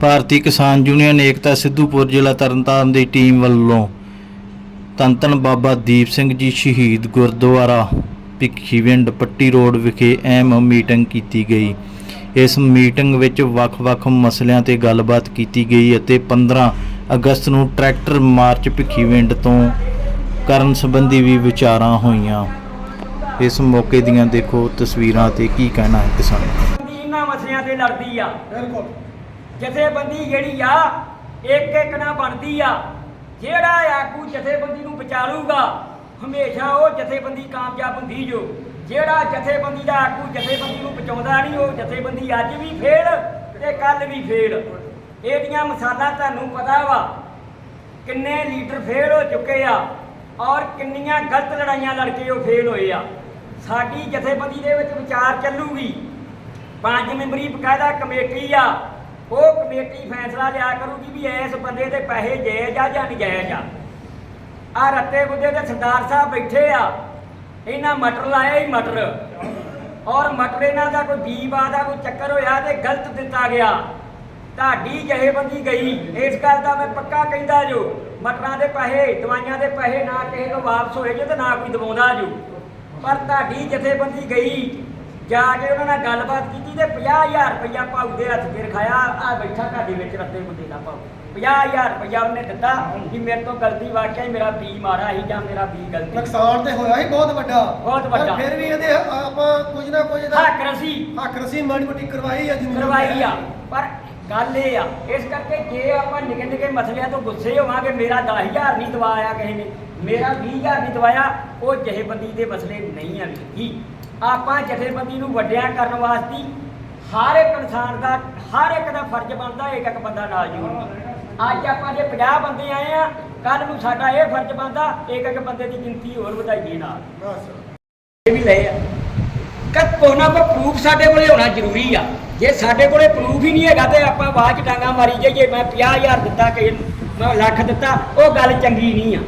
ਭਾਰਤੀ ਕਿਸਾਨ ਯੂਨੀਅਨ ਏਕਤਾ ਸਿੱਧੂਪੁਰ ਜ਼ਿਲ੍ਹਾ ਤਰਨਤਾਰਨ ਦੀ ਟੀਮ ਵੱਲੋਂ ਧੰਨ ਬਾਬਾ ਦੀਪ ਸਿੰਘ ਜੀ ਸ਼ਹੀਦ ਗੁਰਦੁਆਰਾ ਭਿੱਖੀਵਿੰਡ ਪੱਟੀ ਰੋਡ ਵਿਖੇ ਅਹਿਮ ਮੀਟਿੰਗ ਕੀਤੀ ਗਈ। ਇਸ ਮੀਟਿੰਗ ਵਿੱਚ ਵੱਖ-ਵੱਖ ਮਸਲਿਆਂ ਤੇ ਗੱਲਬਾਤ ਕੀਤੀ ਗਈ ਅਤੇ 15 ਅਗਸਤ ਨੂੰ ਟਰੈਕਟਰ ਮਾਰਚ ਭਿੱਖੀਵਿੰਡ ਤੋਂ ਕਰਨ ਸੰਬੰਧੀ ਵੀ ਵਿਚਾਰਾਂ ਹੋਈਆਂ। ਇਸ ਮੌਕੇ ਦੀਆਂ ਦੇਖੋ ਤਸਵੀਰਾਂ ਤੇ ਕੀ ਕਹਿਣਾ ਹੈ ਕਿਸਾਨ। ਇਹਨਾਂ ਮਸਲਿਆਂ ਤੇ ਲੜਦੀ ਆ? ਬਿਲਕੁਲ। ਜਥੇਬੰਦੀ ਜਿਹੜੀ ਆ, ਇੱਕ ਇੱਕ ਨਾ ਬਣਦੀ ਆ। ਜਿਹੜਾ ਆਗੂ ਜਥੇਬੰਦੀ ਨੂੰ ਬਚਾਲੂਗਾ, ਹਮੇਸ਼ਾ ਉਹ ਜਥੇਬੰਦੀ ਕਾਮਯਾਬ ਹੁੰਦੀ ਜੋ। ਜਿਹੜਾ ਜਥੇਬੰਦੀ ਦਾ ਆਗੂ ਜਥੇਬੰਦੀ ਨੂੰ ਬਚਾਉਂਦਾ ਨਹੀਂ, ਉਹ ਜਥੇਬੰਦੀ ਅੱਜ ਵੀ ਫੇਲ ਤੇ ਕੱਲ ਵੀ ਫੇਲ। ਇਹਦੀਆਂ ਮਿਸਾਲਾਂ ਤੁਹਾਨੂੰ ਪਤਾ ਵਾ, ਕਿੰਨੇ ਲੀਡਰ ਫੇਲ ਹੋ ਚੁੱਕੇ ਆ ਔਰ ਕਿੰਨੀਆਂ ਗਲਤ ਲੜਾਈਆਂ ਲੜ ਕੇ ਉਹ ਫੇਲ ਹੋਏ ਆ। ਸਾਡੀ ਜਥੇਬੰਦੀ ਦੇ ਵਿੱਚ ਵਿਚਾਰ ਚੱਲੂਗੀ। ਪੰਜ ਮੈਂਬਰੀ ਬਕਾਇਦਾ ਕਮੇਟੀ ਆ ਉਹ ਕਮੇਟੀ ਫੈਸਲਾ ਲਿਆ ਕਰੂਗੀ ਵੀ ਇਸ ਬੰਦੇ ਦੇ ਪੈਸੇ ਜਾਇਜ਼ ਆ ਜਾਂ ਨਜਾਇਜ਼ ਆ। ਆ ਰੱਤੇ ਬੁੱਧੇ ਦੇ ਸਰਦਾਰ ਸਾਹਿਬ ਬੈਠੇ ਆ। ਇਹਨਾਂ ਮਟਰ ਲਾਇਆ ਹੀ ਮਟਰ। ਔਰ ਮਟਰ ਇਹਨਾਂ ਦਾ ਕੋਈ ਬੀਬਾ ਦਾ ਕੋਈ ਚੱਕਰ ਹੋਇਆ ਤੇ ਗਲਤ ਦਿੱਤਾ ਗਿਆ। ਤੁਹਾਡੀ ਜਹੇਬੰਦੀ ਗਈ। ਇਸ ਗੱਲ ਦਾ ਮੈਂ ਪੱਕਾ ਕਹਿੰਦਾ ਜੋ, ਮਟਰਾਂ ਦੇ ਪੈਸੇ, ਦਵਾਈਆਂ ਦੇ ਪੈਸੇ ਨਾ ਕਿਸੇ ਨੂੰ ਵਾਪਸ ਹੋਏ ਜੋ ਤੇ ਨਾ ਕੋਈ ਦਵਾਉਂਦਾ ਜੋ। ਪਰ ਤੁਹਾਡੀ ਜਥੇਬੰਦੀ ਗਈ। ਜਾ ਕੇ ਉਹਨਾਂ ਨਾਲ ਗੱਲਬਾਤ ਕੀਤੀ ਤੇ 50000 ਰੁਪਇਆ ਭਾਊ ਦੇ ਹੱਥ 'ਚ ਰਖਾਇਆ ਆ ਬੈਠਾ ਤੁਹਾਡੇ ਵਿੱਚ ਰੱਤੇ ਮੁੰਡੇ ਦਾ ਭਾਊ। 50000 ਰੁਪਇਆ ਉਹਨੇ ਦਿੱਤਾ ਕਿ ਮੇਰੇ ਤੋਂ ਗਲਤੀ ਵਾਕਿਆ ਹੀ ਮੇਰਾ ਬੀ ਮਾਰਾ ਸੀ ਜਾਂ ਮੇਰਾ ਬੀ ਗਲਤੀ। ਨੁਕਸਾਨ ਤੇ ਹੋਇਆ ਹੀ ਬਹੁਤ ਵੱਡਾ। ਬਹੁਤ ਵੱਡਾ। ਫਿਰ ਵੀ ਇਹਦੇ ਆਪਾਂ ਕੁਝ ਨਾ ਕੁਝ ਦਾ ਹੱਕ ਰਸੀ। ਹੱਕ ਰਸੀ ਮਾੜੀ ਮੋਟੀ ਕਰਵਾਈ ਆ ਜਿੰਨੀ ਕਰਵਾਈ ਆ। ਪਰ ਗੱਲ ਇਹ ਆ ਇਸ ਕਰਕੇ ਜੇ ਆਪਾਂ ਨਿੱਕੇ ਨਿੱਕੇ ਮਸਲਿਆਂ ਤੋਂ ਗੁੱਸੇ ਹੋਵਾਂਗੇ ਮੇਰਾ 10000 ਨਹੀਂ ਦਵਾਇਆ ਕਿਸੇ ਨੇ ਮੇਰਾ 20000 ਨਹੀਂ ਦਵਾਇਆ ਉਹ ਜਥੇਬੰਦੀ ਦੇ ਮਸਲੇ ਨਹੀਂ ਆ ਜੀ। ਆਪਾਂ ਜਥੇਬੰਦੀ ਨੂੰ ਵੱਡਿਆਂ ਕਰਨ ਵਾਸਤੇ ਹਰ ਇੱਕ ਇਨਸਾਨ ਦਾ ਹਰ ਇੱਕ ਦਾ ਫਰਜ਼ ਬਣਦਾ ਇੱਕ ਇੱਕ ਬੰਦਾ ਨਾਲ ਜੁੜਨਾ ਅੱਜ ਆਪਾਂ ਜੇ 50 ਬੰਦੇ ਆਏ ਆ ਕੱਲ ਨੂੰ ਸਾਡਾ ਇਹ ਫਰਜ਼ ਬਣਦਾ ਇੱਕ ਇੱਕ ਬੰਦੇ ਦੀ ਗਿਣਤੀ ਹੋਰ ਵਧਾਈਏ ਨਾਲ। ਇਹ ਵੀ ਲਏ ਆ। ਕਿ ਕੋਨਾ ਕੋ ਪ੍ਰੂਫ ਸਾਡੇ ਕੋਲੇ ਹੋਣਾ ਜ਼ਰੂਰੀ ਆ। ਜੇ ਸਾਡੇ ਕੋਲੇ ਪ੍ਰੂਫ ਹੀ ਨਹੀਂ ਹੈਗਾ ਤੇ ਆਪਾਂ ਬਾਅਦ ਚ ਡਾਂਗਾ ਮਾਰੀ ਜਾਈਏ ਮੈਂ 50000 ਦਿੱਤਾ ਕਿ ਮੈਂ ਲੱਖ ਦਿੱਤਾ ਉਹ ਗੱਲ ਚੰਗੀ ਨਹੀਂ ਆ।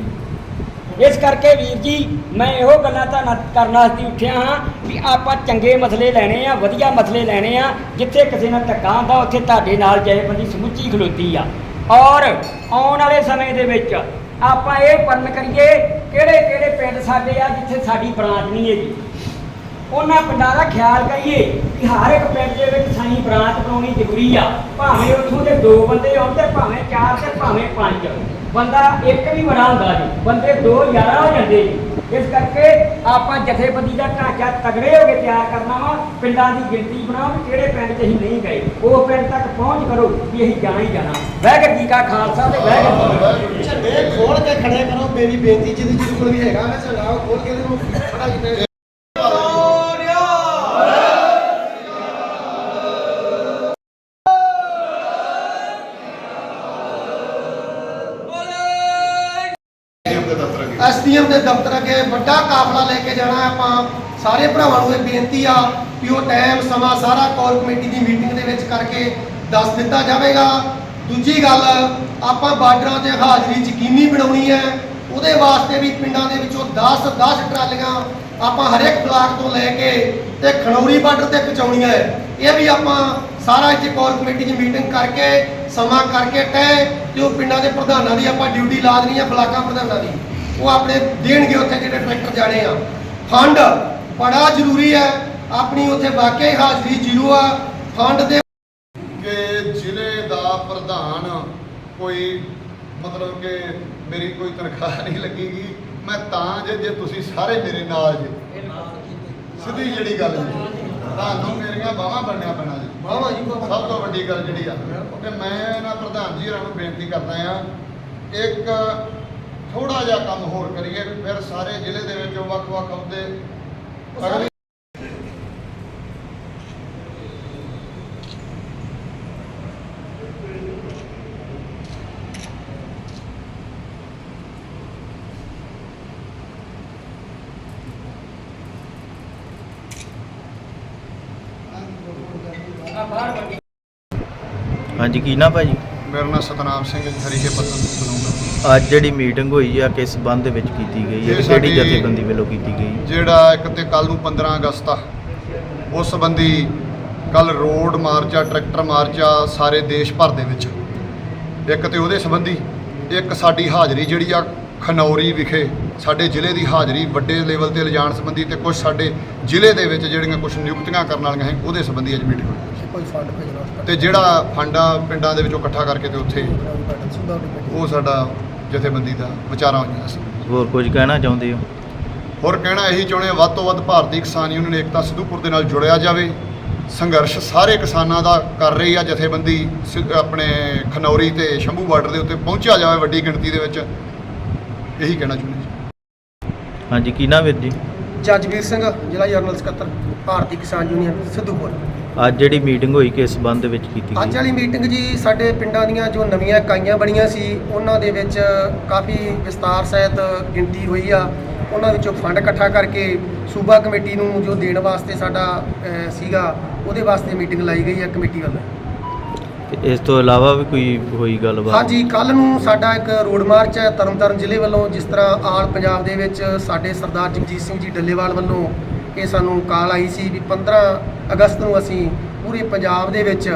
ਇਸ ਕਰਕੇ ਵੀਰ ਜੀ ਮੈਂ ਇਹੋ ਗੱਲਾਂ ਤਾਂ ਕਰਨ ਵਾਸਤੇ ਉੱਠਿਆ ਹਾਂ ਵੀ ਆਪਾਂ ਚੰਗੇ ਮਸਲੇ ਲੈਣੇ ਆ, ਵਧੀਆ ਮਸਲੇ ਲੈਣੇ ਆ, ਜਿੱਥੇ ਕਿਸੇ ਨਾਲ ਧੱਕਾ ਹੁੰਦਾ, ਉੱਥੇ ਤੁਹਾਡੇ ਨਾਲ ਜਥੇਬੰਦੀ ਸਮੁੱਚੀ ਖਲੋਤੀ ਆ। ਔਰ ਆਉਣ ਵਾਲੇ ਸਮੇਂ ਦੇ ਵਿੱਚ ਆਪਾਂ ਇਹ ਪਰਨ ਕਰੀਏ, ਕਿਹੜੇ ਕਿਹੜੇ ਪਿੰਡ ਸਾਡੇ ਆ ਜਿੱਥੇ ਸਾਡੀ ਬਰਾਂਚ ਨਹੀਂ ਹੈਗੀ? ਉਹਨਾਂ ਪਿੰਡਾਂ ਦਾ ਖਿਆਲ ਕਰੀਏ ਕਿ ਹਰ ਇੱਕ ਪਿੰਡ ਦੇ ਵਿੱਚ ਸਾਈ ਬਰਾਂਚ ਬਣਾਉਣੀ ਜ਼ਰੂਰੀ ਆ, ਭਾਵੇਂ ਉੱਥੋਂ ਦੇ ਦੋ ਬੰਦੇ ਹੋਣ ਤੇ ਭਾਵੇਂ ਚਾਰ ਤੇ ਭਾਵੇਂ ਪੰਜ। ਬੰਦਾ ਇੱਕ ਵੀ ਬੜਾ ਹੁੰਦਾ ਜੀ ਬੰਦੇ ਦੋ 11 ਹੋ ਜਾਂਦੇ ਜੀ। ਇਸ ਕਰਕੇ ਆਪਾਂ ਜਥੇਬੰਦੀ ਦਾ ਢਾਂਚਾ ਤਗੜੇ ਹੋ ਕੇ ਤਿਆਰ ਕਰਨਾ ਵਾ। ਪਿੰਡਾਂ ਦੀ ਗਿਣਤੀ ਬਣਾਓ ਕਿ ਕਿਹੜੇ ਪਿੰਡ 'ਚ ਅਸੀਂ ਨਹੀਂ ਗਏ। ਉਹ ਪਿੰਡ ਤੱਕ ਪਹੁੰਚ ਕਰੋ ਵੀ ਅਸੀਂ ਜਾਣਾ ਹੀ ਜਾਣਾ। ਵਾਹਿਗੁਰੂ ਜੀ ਕਾ ਖਾਲਸਾ ਤੇ ਵਾਹਿਗੁਰੂ ਜੀ ਝੰਡੇ ਖੋਲ ਕੇ ਖੜੇ ਕਰੋ। ਮੇਰੀ ਬੇਨਤੀ ਜਿਹਦੀ ਜਿਹਦੇ ਕੋਲ ਵੀ ਹੈਗਾ ਨਾ ਝੰਡਾ ਖੋਲ ਕੇ ਇਹਨੂੰ ਖੜਾ ਕੀਤਾ ਐਸਡੀਐਮ ਦੇ ਦਫ਼ਤਰ ਅੱਗੇ ਵੱਡਾ ਕਾਫਲਾ ਲੈ ਕੇ ਜਾਣਾ ਆਪਾਂ ਸਾਰੇ ਭਰਾਵਾਂ ਨੂੰ ਇਹ ਬੇਨਤੀ ਆ ਕਿ ਉਹ ਟਾਈਮ ਸਮਾਂ ਸਾਰਾ ਕੋਰ ਕਮੇਟੀ ਦੀ ਮੀਟਿੰਗ ਦੇ ਵਿੱਚ ਕਰਕੇ ਦੱਸ ਦਿੱਤਾ ਜਾਵੇਗਾ। ਦੂਜੀ ਗੱਲ, ਆਪਾਂ ਬਾਰਡਰਾਂ ਤੇ ਹਾਜ਼ਰੀ ਯਕੀਨੀ ਬਣਾਉਣੀ ਹੈ। ਉਹਦੇ ਵਾਸਤੇ ਵੀ ਪਿੰਡਾਂ ਦੇ ਵਿੱਚੋਂ 10 10 ਟਰਾਲੀਆਂ ਆਪਾਂ ਹਰੇਕ ਬਲਾਕ ਤੋਂ ਲੈ ਕੇ ਤੇ ਖਣੌਰੀ ਬਾਰਡਰ ਤੇ ਪਹੁੰਚਾਉਣੀਆਂ ਹੈ। ਇਹ ਵੀ ਆਪਾਂ ਸਾਰਾ ਇੱਥੇ ਕੋਰ ਕਮੇਟੀ ਦੀ ਮੀਟਿੰਗ ਕਰਕੇ, ਸਮਾਂ ਕਰਕੇ ਤੈਅ ਤੇ ਉਹ ਪਿੰਡਾਂ ਦੇ ਪ੍ਰਧਾਨਾਂ ਦੀ ਆਪਾਂ ਡਿਊਟੀ ਲਾ ਦੇਣੀ ਹੈ, ਬਲਾਕਾਂ ਪ੍ਰਧਾਨਾਂ ਦੀ। ਉਹ ਆਪਣੇ ਦੇਣਗੇ ਉੱਥੇ ਜਿਹੜੇ ਟਰੈਕਟਰ ਜਾਣੇ ਆ। ਫੰਡ ਬੜਾ ਜ਼ਰੂਰੀ ਹੈ। ਆਪਣੀ ਉੱਥੇ ਵਾਕਈ ਹਾਜ਼ਰੀ ਜ਼ੀਰੋ ਆ। ਫੰਡ ਦੇ ਕਿ ਜ਼ਿਲ੍ਹੇ ਦਾ ਪ੍ਰਧਾਨ ਕੋਈ ਮਤਲਬ ਕਿ ਮੇਰੀ ਕੋਈ ਤਨਖਾਹ ਨਹੀਂ ਲੱਗੇਗੀ। ਮੈਂ ਤਾਂ ਜੇ ਜੇ ਤੁਸੀਂ ਸਾਰੇ ਮੇਰੇ ਨਾਲ ਜੇ। ਸਿੱਧੀ ਜਿਹੜੀ ਗੱਲ ਜੀ। ਤੁਹਾਨੂੰ ਮੇਰੀਆਂ ਬਾਹਾਂ ਬਣਨੀਆਂ ਪੈਣਾ ਜੀ। ਵਾਹ ਜੀ। ਸਭ ਤੋਂ ਵੱਡੀ ਗੱਲ ਜਿਹੜੀ ਆ। ਕਿ ਮੈਂ ਇਹਨਾਂ ਪ੍ਰਧਾਨ ਜੀ ਹੋਰਾਂ ਨੂੰ ਬੇਨਤੀ ਕਰਦਾ ਆ। ਇੱਕ ਥੋੜਾ ਜਿਹਾ ਕੰਮ ਹੋਰ ਕਰੀਏ ਫਿਰ ਸਾਰੇ ਜ਼ਿਲ੍ਹੇ ਦੇ ਵਿੱਚ ਵੱਖ-ਵੱਖ ਅਹੁਦੇ ਅਗਲੀ ਹਾਂਜੀ ਕੀ ਨਾ ਭਾਜੀ? ਮੇਰਾ ਨਾਮ ਸਤਨਾਮ ਸਿੰਘ ਹਰੀਕੇ ਪੱਤਨ ਤੋਂ। ਅੱਜ ਜਿਹੜੀ ਮੀਟਿੰਗ ਹੋਈ ਆ ਕਿਸ ਸੰਬੰਧ ਦੇ ਵਿੱਚ ਕੀਤੀ ਗਈ ਹੈ ਇਹ ਤੇ ਕਿਹੜੀ ਸਾਡੀ- ਜਥੇਬੰਦੀ ਵੱਲੋਂ ਕੀਤੀ ਗਈ? ਜਿਹੜਾ ਇੱਕ ਤੇ ਕੱਲ ਨੂੰ 15 ਅਗਸਤ ਆ ਉਸ ਸੰਬੰਧੀ ਕੱਲ ਰੋਡ ਮਾਰਚ ਆ ਟਰੈਕਟਰ ਮਾਰਚ ਆ ਸਾਰੇ ਦੇਸ਼ ਭਰ ਦੇ ਵਿੱਚ। ਇੱਕ ਤੇ ਉਹਦੇ ਸੰਬੰਧੀ ਇੱਕ ਸਾਡੀ ਹਾਜ਼ਰੀ ਜਿਹੜੀ ਆ ਖਨੌਰੀ ਵਿਖੇ ਸਾਡੇ ਜ਼ਿਲ੍ਹੇ ਦੀ ਹਾਜ਼ਰੀ ਵੱਡੇ ਲੈਵਲ ਤੇ ਲਿਜਾਣ ਸੰਬੰਧੀ ਤੇ ਕੁਝ ਸਾਡੇ ਜ਼ਿਲ੍ਹੇ ਦੇ ਵਿੱਚ ਜਿਹੜੀਆਂ ਕੁਝ ਨਿਯੁਕਤੀਆਂ ਕਰਨ ਵਾਲੀਆਂ ਹੈ ਉਹਦੇ ਸੰਬੰਧੀ ਅੱਜ ਮੀਟਿੰਗ ਹੋਈ। ਕੋਈ ਫੰਡ ਭੇਜਣਾ ਤੇ ਜਿਹੜਾ ਫੰਡ ਆ ਪਿੰਡਾਂ ਦੇ ਵਿੱਚੋਂ ਇਕੱਠਾ ਕਰਕੇ ਤੇ ਉੱਥੇ ਉਹ ਸਾਡਾ ਜਥੇਬੰਦੀ ਦਾ ਵਿਚਾਰਾਂ ਹੋਈਆਂ ਸੀ। ਹੋਰ ਕੁਝ ਕਹਿਣਾ ਚਾਹੁੰਦੇ ਹੋ? ਹੋਰ ਕਹਿਣਾ ਇਹੀ ਚਾਹੁੰਦੇ ਹਾਂ ਵੱਧ ਤੋਂ ਵੱਧ ਭਾਰਤੀ ਕਿਸਾਨ ਯੂਨੀਅਨ ਏਕਤਾ ਸਿੱਧੂਪੁਰ ਦੇ ਨਾਲ ਜੁੜਿਆ ਜਾਵੇ। ਸੰਘਰਸ਼ ਸਾਰੇ ਕਿਸਾਨਾਂ ਦਾ ਕਰ ਰਹੀ ਆ ਜਥੇਬੰਦੀ ਸਿ- ਆਪਣੇ ਖਨੌਰੀ ਤੇ ਸ਼ੰਭੂ ਬਾਰਡਰ ਦੇ ਉੱਤੇ ਪਹੁੰਚਿਆ ਜਾਵੇ ਵੱਡੀ ਗਿਣਤੀ ਦੇ ਵਿੱਚ। ਇਹੀ ਕਹਿਣਾ ਚਾਹੁੰਦੇ ਹਾਂਜੀ ਕੀ ਨਾਮ ਵੀਰ ਜੀ? ਜੱਜਵੀਰ ਸਿੰਘ ਜ਼ਿਲ੍ਹਾ ਜਰਨਲ ਸਕੱਤਰ ਭਾਰਤੀ ਕਿਸਾਨ ਯੂਨੀਅਨ ਸਿੱਧੂਪੁਰ। ਅੱਜ ਜਿਹੜੀ ਮੀਟਿੰਗ ਹੋਈ ਕਿਸ ਸੰਬੰਧ ਵਿੱਚ ਕੀਤੀ ਅੱਜ ਗਈ ਵਾਲੀ ਮੀਟਿੰਗ ਜੀ ਸਾਡੇ ਪਿੰਡਾਂ ਦੀਆਂ ਜੋ ਨਵੀਆਂ ਇਕਾਈਆਂ ਬਣੀਆਂ ਸੀ ਉਹਨਾਂ ਦੇ ਵਿੱਚ ਕਾਫੀ ਵਿਸਤਾਰ ਸਹਿਤ ਗਿਣਤੀ ਹੋਈ ਆ। ਉਹਨਾਂ ਵਿੱਚੋਂ ਫੰਡ ਇਕੱਠਾ ਕਰਕੇ ਸੂਬਾ ਕਮੇਟੀ ਨੂੰ ਜੋ ਦੇਣ ਵਾਸਤੇ ਸਾਡਾ ਸੀਗਾ ਉਹਦੇ ਵਾਸਤੇ ਮੀਟਿੰਗ ਲਾਈ ਗਈ ਹੈ ਕਮੇਟੀ ਵੱਲੋਂ। ਤੇ ਇਸ ਤੋਂ ਇਲਾਵਾ ਵੀ ਕੋਈ ਹੋਈ ਗੱਲਬਾਤ? ਹਾਂਜੀ ਕੱਲ ਨੂੰ ਸਾਡਾ ਇੱਕ ਰੋਡ ਮਾਰਚ ਹੈ ਤਰਨਤਾਰਨ ਜ਼ਿਲ੍ਹੇ ਵੱਲੋਂ ਜਿਸ ਤਰ੍ਹਾਂ ਆਲ ਪੰਜਾਬ ਦੇ ਵਿੱਚ ਸਾਡੇ ਸਰਦਾਰ ਜਗਜੀਤ ਸਿੰਘ ਜੀ ਡੱਲੇਵਾਲ ਵੱਲੋਂ ਇਹ ਸਾਨੂੰ ਕਾਲ ਆਈ ਸੀ ਵੀ 15 ਅਗਸਤ ਨੂੰ ਅਸੀਂ ਪੂਰੇ ਪੰਜਾਬ ਦੇ ਵਿੱਚ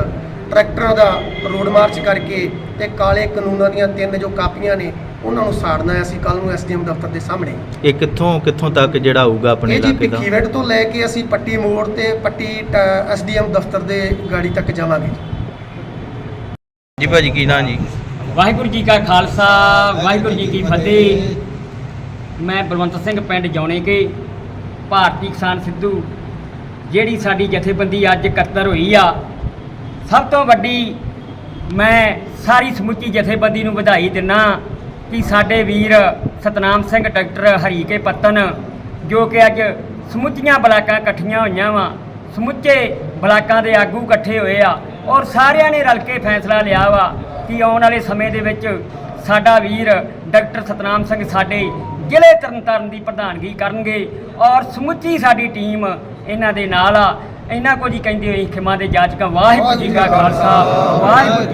ਟਰੈਕਟਰਾਂ ਦਾ ਰੋਡ ਮਾਰਚ ਕਰਕੇ ਤੇ ਕਾਲੇ ਕਾਨੂੰਨਾਂ ਦੀਆਂ ਤਿੰਨ ਜੋ ਕਾਪੀਆਂ ਨੇ ਉਹਨਾਂ ਨੂੰ ਸਾੜਨਾ ਹੈ ਅਸੀਂ ਕੱਲ ਨੂੰ ਐਸਡੀਐਮ ਦਫ਼ਤਰ ਦੇ ਸਾਹਮਣੇ। ਇਹ ਕਿੱਥੋਂ ਕਿੱਥੋਂ ਤੱਕ ਜਿਹੜਾ ਹੋਊਗਾ ਆਪਣੇ ਇਹ ਜੀ ਇਲਾਕੇ ਦਾ? ਭਿੱਖੀਵਿੰਡ ਤੋਂ ਲੈ ਕੇ ਅਸੀਂ ਪੱਟੀ ਮੋੜ ਤੇ ਪੱਟੀ ਐਸਡੀਐਮ ਦਫ਼ਤਰ ਦੇ ਗਾੜੀ ਤੱਕ ਜਾਵਾਂਗੇ ਜੀ ਭਾਜੀ, ਕੀ ਨਾਂ ਜੀ? ਵਾਹਿਗੁਰੂ ਜੀ ਕਾ ਖਾਲਸਾ, ਵਾਹਿਗੁਰੂ ਜੀ ਕੀ ਫਤਿਹ। ਮੈਂ ਬਲਵੰਤ ਸਿੰਘ ਪਿੰਡ ਜੌਣੇ ਕੇ ਭਾਰਤੀ ਕਿਸਾਨ ਸਿੱਧੂ, ਜਿਹੜੀ ਸਾਡੀ ਜਥੇਬੰਦੀ ਅੱਜ ਇਕੱਤਰ ਹੋਈ ਆ। ਸਭ ਤੋਂ ਵੱਡੀ ਮੈਂ ਸਾਰੀ ਸਮੁੱਚੀ ਜਥੇਬੰਦੀ ਨੂੰ ਵਧਾਈ ਦਿੰਨਾ ਕਿ ਸਾਡੇ ਵੀਰ ਸਤਨਾਮ ਸਿੰਘ ਡਾਕਟਰ ਹਰੀਕੇ ਪੱਤਨ, ਜੋ ਕਿ ਅੱਜ ਸਮੁੱਚੀਆਂ ਬਲਾਕਾਂ ਇਕੱਠੀਆਂ ਹੋਈਆਂ ਵਾ, ਸਮੁੱਚੇ ਬਲਾਕਾਂ ਦੇ ਆਗੂ ਇਕੱਠੇ ਹੋਏ ਆ। ਔਰ ਸਾਰਿਆਂ ਨੇ ਰਲ ਕੇ ਫੈਸਲਾ ਲਿਆ ਵਾ ਕਿ ਆਉਣ ਵਾਲੇ ਸਮੇਂ ਦੇ ਵਿੱਚ ਸਾਡਾ ਵੀਰ ਡਾਕਟਰ ਸਤਨਾਮ ਸਿੰਘ ਸਾਡੇ ਜ਼ਿਲ੍ਹੇ ਤਰਨਤਾਰਨ ਦੀ ਪ੍ਰਧਾਨਗੀ ਕਰਨਗੇ ਔਰ ਸਮੁੱਚੀ ਸਾਡੀ ਟੀਮ ਇਹਨਾਂ ਦੇ ਨਾਲ ਆ। ਇਹਨਾਂ ਕੁਝ ਹੀ ਕਹਿੰਦੇ ਹੋਏ ਖਿਮਾ ਦੇ ਜਾਚਕਾਂ ਵਾਹਿਗੁਰੂ ਜੀ ਕਾ ਖਾਲਸਾ ਵਾਹਿਗੁਰੂ ਜੀ ਕੀ